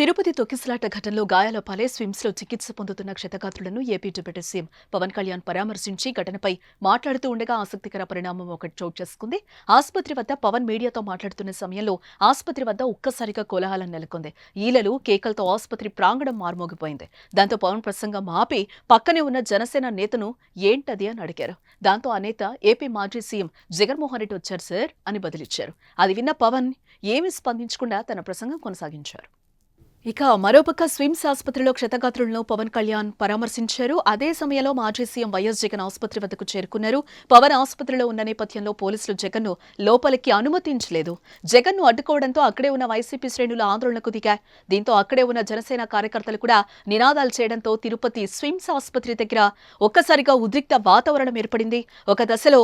తిరుపతి తొక్కిసలాట ఘటనలో గాయాల పాలే స్విమ్స్లో చికిత్స పొందుతున్న క్షతగాత్రులను AP deputy CM Pavan Kalyan పరామర్శించి ఘటనపై మాట్లాడుతూ ఉండగా ఆసక్తికర పరిణామం ఒకటి చోటు చేసుకుంది. ఆసుపత్రి వద్ద పవన్ మీడియాతో మాట్లాడుతున్న సమయంలో ఆసుపత్రి వద్ద ఒక్కసారిగా కోలాహలం నెలకొంది. ఈలలు కేకలతో ఆసుపత్రి ప్రాంగణం మార్మోగిపోయింది. దాంతో పవన్ ప్రసంగం ఆపి పక్కనే ఉన్న జనసేన నేతను ఏంటది అని అడిగారు. దాంతో ఆ నేత ఏపీ మాజీ సీఎం జగన్మోహన్ రెడ్డి వచ్చారు సార్ అని బదిలిచ్చారు. అది విన్న పవన్ ఏమి స్పందించకుండా తన ప్రసంగం కొనసాగించారు. ఇక మరోపక్క స్విమ్స్ ఆసుపత్రిలో క్షతగాత్రులను పవన్ కళ్యాణ్ పరామర్శించారు. అదే సమయంలో మాజీ సీఎం వైఎస్ జగన్ ఆసుపత్రి వద్దకు చేరుకున్నారు. పవన్ ఆసుపత్రిలో ఉన్న నేపథ్యంలో పోలీసులు జగన్ లోపలికి అనుమతించలేదు. జగన్ను అడ్డుకోవడంతో అక్కడే ఉన్న వైసీపీ శ్రేణులు ఆందోళనకు దిగారు దీంతో అక్కడే ఉన్న జనసేన కార్యకర్తలు కూడా నినాదాలు చేయడంతో తిరుపతి స్విమ్స్ ఆసుపత్రి దగ్గర ఒక్కసారిగా ఉద్రిక్త వాతావరణం ఏర్పడింది. ఒక దశలో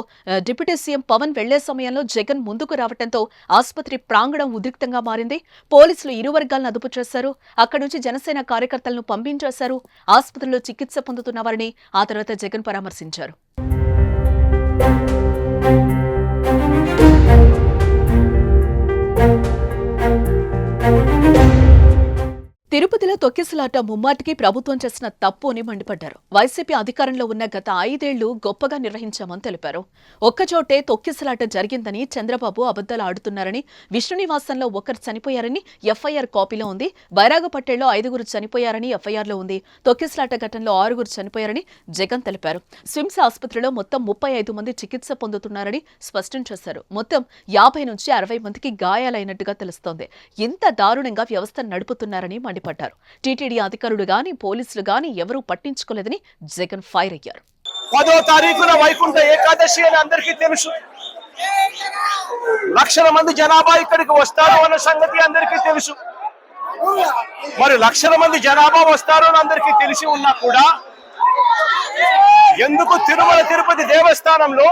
డిప్యూటీ సీఎం పవన్ వెళ్ళే సమయంలో జగన్ ముందుకు రావడంతో ఆసుపత్రి ప్రాంగణం ఉద్రిక్తంగా మారింది. పోలీసులు ఇరు వర్గాలను అదుపు చేశారు అక్కడి నుంచి జనసేన కార్యకర్తలను పంపించేశారు. ఆసుపత్రిలో చికిత్స పొందుతున్న వారిని ఆ తర్వాత జగన్ పరామర్శించారు. తిరుపతిలో తొక్కిసలాట ముమ్మాటికి ప్రభుత్వం చేసిన తప్పు అని మండిపడ్డారు. వైసీపీ అధికారంలో ఉన్న గత ఐదేళ్ళు గొప్పగా నిర్వహించామని తెలిపారు. ఒక్కచోటే తొక్కిసలాట జరిగిందని చంద్రబాబు అబద్దాలు ఆడుతున్నారని విష్ణునివాసంలో ఒకరు చనిపోయారని ఎఫ్ఐఆర్ కాపీలో ఉంది. బైరాగపట్టేలో ఐదుగురు చనిపోయారని ఎఫ్ఐఆర్లో ఉంది. తొక్కిసలాట ఘటనలో ఆరుగురు చనిపోయారని జగన్ తెలిపారు. స్విమ్స్ ఆసుపత్రిలో మొత్తం ముప్పై ఐదు మంది చికిత్స పొందుతున్నారని స్పష్టం చేశారు. మొత్తం యాభై నుంచి అరవై మందికి గాయాలైనట్టుగా తెలుస్తోంది. ఇంత దారుణంగా వ్యవస్థ నడుపుతున్నారని మండిపడ్డారు. టీటీడీ అధికారులు గాని పోలీసులు గాని ఎవరూ పట్టించుకోలేదని జగన్ ఫైర్ అయ్యారు. పదో తారీఖున వైకుంఠ ఏకాదశి అని అందరికీ తెలుసు. లక్షల మంది జనాభా ఇక్కడికి వస్తారు అన్న సంగతి అందరికీ తెలుసు. మరి లక్షల మంది జనాభా వస్తారు అని అందరికీ తెలిసి ఉన్నా కూడా ఎందుకు తిరుమల తిరుపతి దేవస్థానంలో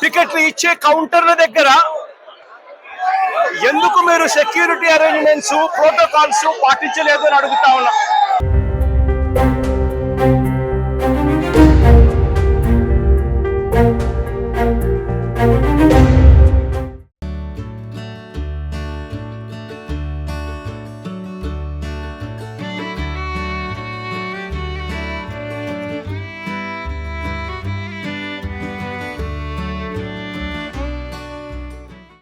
టికెట్లు ఇచ్చే కౌంటర్ల దగ్గర ఎందుకు మీరు సెక్యూరిటీ అరేంజ్మెంట్స్ ప్రోటోకాల్స్ పాటించలేదు అని అడుగుతా ఉన్నా?